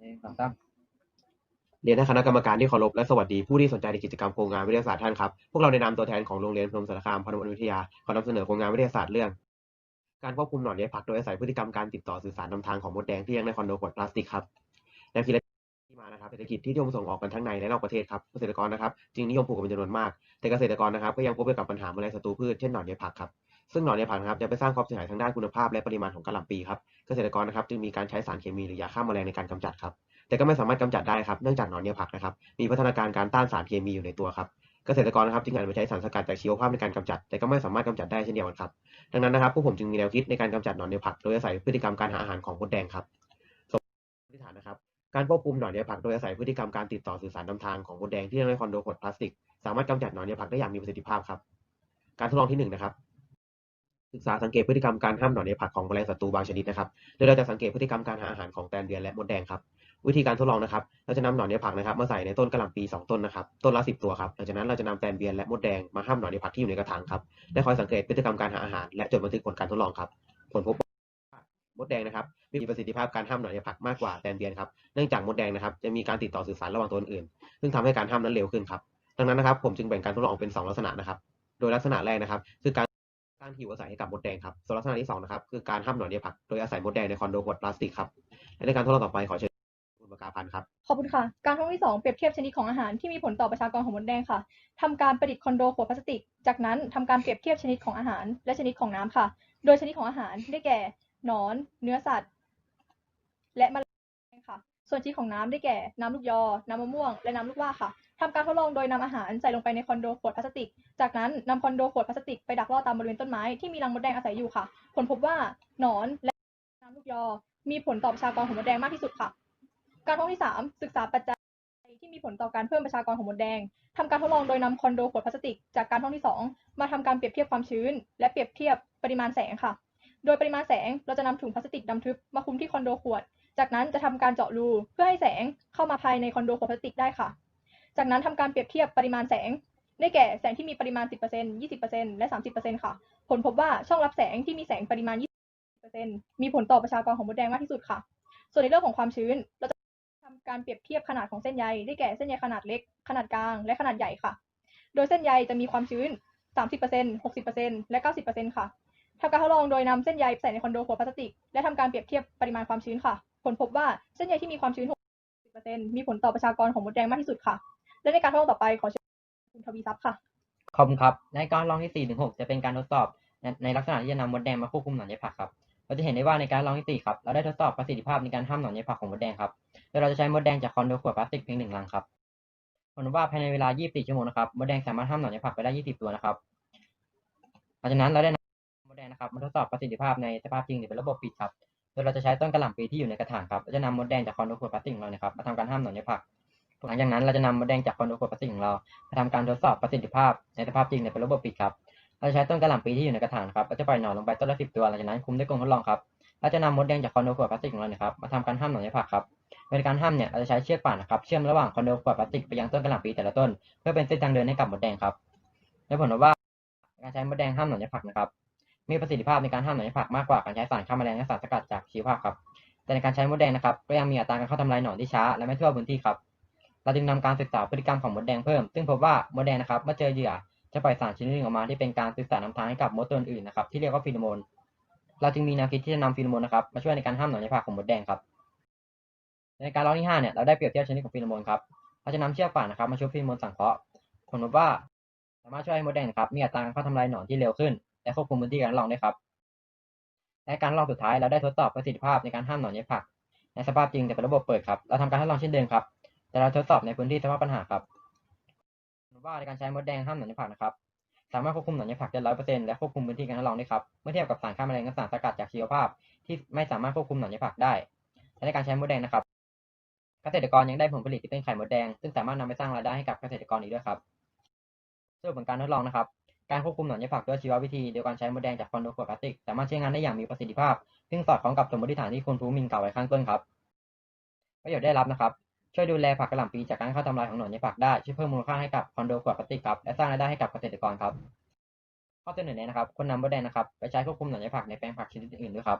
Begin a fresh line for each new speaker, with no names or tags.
หนึ่งสองสาม
เรียนท่านคณะกรรมการที่เคารพและสวัสดีผู้ที่สนใจในกิจกรรมโครงงานวิทยาศาสตร์ท่านครับพวกเราในนามตัวแทนของโรงเรียนพนมสารคามพนมวิทยาขอนำเสนอโครงงานวิทยาศาสตร์เรื่อง การควบคุมหนอนใยผักโดยอาศัยพฤติกรรมการติดต่อสื่อสารนำทางของมดแดงที่ยังในคอนโดขวดพลาสติกครับแนวคิดและที่มานะครับเศรษฐกิจที่นิยมส่งออกกันทั้งในและนอกประเทศครับเกษตรกรนะครับจึงนิยมปลูกกันเป็นจำนวนมาก แต่เกษตรกรนะครับก็ยังพบกับปัญหาแมลงศัตรูพืชเช่นหนอนใยผักครับ ซึ่งหนอนใยผักนะครับจะไปสร้างความเสียหายทางด้านคุณภาพและปริมาณของกะหล่ำปีครับเกษตรกรนะครับจึงมีการใช้สารเคมีหรือยาฆ่าแมลงในการกำจัดครับแต่ก็ไม่สามารถกำจัดได้ครับเนื่องจากหนอนเนี่ยผักนะครับมีพัฒนาการการต้านสารเคมีอยู่ในตัวครับเกษตรกรนะครับจึงอาจไปใช้สารสกัดจากชีวภาพในการกำจัด แต่ก็ไม่สามารถกำจัดได้เช่นเดียวกันครับดังนั้นนะครับพวกผมจึงมีแนวคิดในการกำจัดหนอนเนี่ยผัก โดยอาศัยพฤติกรรมการหาอาหารของมดแดงครับสมมติฐานนะครับการควบคุมหนอนเนี่ยผักโดยอาศัยพฤติกรรมการติดต่อสื่อสารนำทางของมดแดงที่ในคอนโดขวดพลาสติก สามารถกำจัดหนอนเนี่ยผักได้อย่างมีประสิทธิภาพครับการทดลองที่หนึ่งนะครับ ศึกษาสังเกตพฤติกรรมการห้ามหนอนในผักของแมลงศัตรูบางชนิดนะครับ โดยเราจะสังเกตพฤติกรรมการหาอาหารของแตนเดือนและมดแดงครับ วิธีการทดลองนะครับ เราจะนำหนอนในผักนะครับมาใส่ในต้นกระหล่ำปี2ต้นนะครับ ต้นละ10ตัวครับ หลังจากนั้นเราจะนำแตนเบียนและมดแดงมาห้ามหนอนในผักที่อยู่ในกระถางครับ และคอยสังเกตพฤติกรรมการหาอาหาร และจดบันทึกผลการทดลองครับ ผลพบว่ามดแดงนะครับมีประสิทธิภาพการห้ามหนอนในผักมากกว่าแตนเบียนครับ เนื่องจากมดแดงนะครับจะมีการติดต่อสื่อสารระหว่างตัวอื่น ซึ่งทำให้การห้ามนั้นเร็วขึ้นครับ ดังนั้นนะครับผมจึงแบ่งการทดลองออกเป็นสองลักษณะนะครับ โดยลักษณะแรกนะครับคือการางที่อยู่อาศัยให้กับมดแดงครับส่วนลักษณะที่สองนะครับคือการห้ามหนอนในผักโดยอาศัยมดแดงในคอนโดขวดพลาสติกครับและในการทดลองต่อไปขอเชิญคุณประกาพันธ์ครับ
ขอบคุณค่ะ การทดลองที่2เปรียบเทียบชนิดของอาหารที่มีผลต่อประชากรของมดแดงค่ะทำการประดิษฐ์คอนโดขวดพลาสติก จากนั้นทำการเปรียบเทียบชนิดของอาหาร และชนิดของน้ำค่ะ โดยชนิดของอาหารได้แก่หนอน เนื้อสัตว์ และมแมลงค่ะ ส่วนชนิดของน้ำได้แก่น้ำลูกยอ น้ำมะม่วง และน้ำลูกว่าค่ะ ทำการทดลองโดยนำอาหารใส่ลงไปในคอนโดขวดพลาสติก จากนั้นนำคอนโดขวดพลาสติกไปดักล่อตามบริเวณต้นไม้ที่มีรังมดแดงอาศัยอยู่ค่ะ ผลพบว่าหนอนและน้ำลูกยอ มีผลต่อประชากรของมดแดงมากที่สุดค่ะ การทดลองที่ 3 ศึกษาปัจจัยที่มีผลต่อการเพิ่มประชากรของมดแดงทำการทดลองโดยนำคอนโดขวดพลาสติก จากการทดลองที่ 2 มาทำการเปรียบเทียบความชื้น และเปรียบเทียบปริมาณแสงค่ะ โดยปริมาณแสงเราจะนำถุงพลาสติกดำทึบมาคุมที่คอนโดขวด จากนั้นจะทำการเจาะรูเพื่อให้แสงเข้ามาภายในคอนโดขวดพลาสติกได้ค่ะ จากนั้นทำการเปรียบเทียบปริมาณแสง ได้แก่แสงที่มีปริมาณ 10% 20%และ 30%ค่ะ ผลพบว่าช่องรับแสงที่มีแสงปริมาณ 20%มีผลต่อประชากรของมดแดงมากที่สุดค่ะ ส่วนในเรื่องของความชื้น เราจะทำการเปรียบเทียบขนาดของเส้นใย ได้แก่เส้นใยขนาดเล็ก ขนาดกลาง และขนาดใหญ่ค่ะ โดยเส้นใยจะมีความชื้น 30% 60%และ 90%ค่ะทำการทดลองโดยนำเส้นใยใส่ในคอนโดขวดพลาสติก และทำการเปรียบเทียบปริมาณความชื้นค่ะ ผลพบว่าเส้นใยที่มีความชื้น 60%มีผลต่อประชากรของมดแดงมากที่สุดค่ะ และในการทดลองต่อไปขอเชิญคุณทวีทรัพย์ค่ะ
ขอบคุณครับ ในการลองที่4ถึง6จะเป็นการทดสอบในในลักษณะที่จะนำมดแดงมาควบคุมหนอนใยผักครับ เราจะเห็นได้ว่าในการลองที่4ครับ เราได้ทดสอบประสิทธิภาพในการห้ามหนอนใยผักของมดแดงครับ โดยเราจะใช้มดแดงจากคอนโดขวดพลาสติกเพียงหนึ่งรังครับผลว่าภายในเวลา 24 ชั่วโมงนะครับ มดแดงสามารถห้ามหนอนใยผักไปได้ 20 ตัวนะครับ หลังจากนั้นเราได้นำมดแดงนะครับมาทดสอบประสิทธิภาพในสภาพจริงหรือเป็นระบบปิดครับ โดยเราจะใช้ต้นกระหล่ำปีที่อยู่ในกระถางครับเราจะนำมดแดงจากคอนโดขวดพลาสติกของเรานะครับมาทำการห้ามหนอนใยผัก หลังจากนั้นเราจะนำมดแดงจากคอนโดขวดพลาสติกของเรามาทำการทดสอบประสิทธิภาพในสภาพจริงในเป็นระบบปิดครับเราจะใช้ต้นกระหล่ำปีที่อยู่ในกระถางครับเราจะปล่อยหนอนลงไปต้นละสิบตัวหลังจากนั้นคุมด้วยกรงทดลองครับเราจะนำมดแดงจากคอนโดขวดพลาสติกของเราเนี่ยครับมาทำการห้ามหนอนในผักครับโดยการห้ามเนี่ยเราจะใช้เชือกป่านนะครับเชื่อมระหว่างคอนโดขวดพลาสติกไปยังต้นกระหล่ำปีแต่ละต้น เพื่อเป็นเส้นทางเดินให้กับมดแดงครับและผลว่าการใช้มดแดงห้ามหนอนในผักนะครับมีประสิทธิภาพในการห้ามหนอนในผักมากกว่าการใช้สารฆ่าแมลงและสารสกัดจากชีวภาพครับแต่ในการใช้มดแดงนะครับก็ยังมีอัตราการเข้าทำลายหนอนที่ช้าและไม่ทั่วพื้นที่ครับ เราจึงนำการศึกษาพฤติกรรมของมดแดงเพิ่ม ซึ่งพบว่ามดแดงนะครับเมื่อเจอเหยื่อจะปล่อยสารชนิดหนึ่งออกมาที่เป็นการสื่อสารนำทางให้กับมดตัวอื่นนะครับที่เรียกว่าฟีโรโมน เราจึงมีแนวคิดที่จะนำฟีโรโมนนะครับมาช่วยในการห้ามหนอนในผักของมดแดงครับ ในการลองที่5เนี่ยเราได้เปรียบเทียบชนิดของฟีโรโมนครับเราจะนำเชือกป่านนะครับมาชุบฟีโรโมนสังเคราะห์ผลพบว่าสามารถช่วยให้มดแดงครับมีอัตราการเข้าทำลายหนอนที่เร็วขึ้น และควบคุมพื้นที่การลองได้ครับและการลองสุดท้ายเราได้ทดสอบประสิทธิภาพในการห้ามหนอนในผัก ในสภาพจริงแต่เป็นระบบเปิดครับเราทำการทดลองเช่นเดิมครับ แต่เราทดสอบในพื้นที่สภาพปัญหาครับว่าในการใช้มดแดงห้ามหนอนในผักนะครับ สามารถควบคุมหนอนในผักได้ร้อยเปอร์เซ็นต์และควบคุมพื้นที่การทดลองได้ครับ เมื่อเทียบกับสารฆ่าแมลงและสารสกัดจากชีวภาพ ที่ไม่สามารถควบคุมหนอนในผักได้ และในการใช้มดแดงนะครับ เกษตรกรยังได้ผลผลิตที่เป็นไข่มดแดง ซึ่งสามารถนำไปสร้างรายได้ให้กับเกษตรกรอีกด้วยครับสรุปผลการทดลองนะครับ การควบคุมหนอนในผักด้วยชีววิธีโดยการใช้มดแดงจากคอนโดขวดพลาสติก สามารถใช้งานได้อย่างมีประสิทธิภาพ ซึ่งสอดคล้องกับสมมติฐานที่คุณภูมินกล่าวไว้ข้างต้นครับประโยชน์ได้รับนะครับ ช่วยดูแลผักกระหล่ำปีจากการเข้าทำลายของหนอนในผักได้ช่วยเพิ่มมูลค่าให้กับคอนโดขวดพลาสติกครับและสร้างรายได้ให้กับเกษตรกรครับข้อเสนอแนะนะครับคนนำมดแดงนะครับไปใช้ควบคุมหนอนในผักในแปลงผักชนิดอื่นด้วยครับ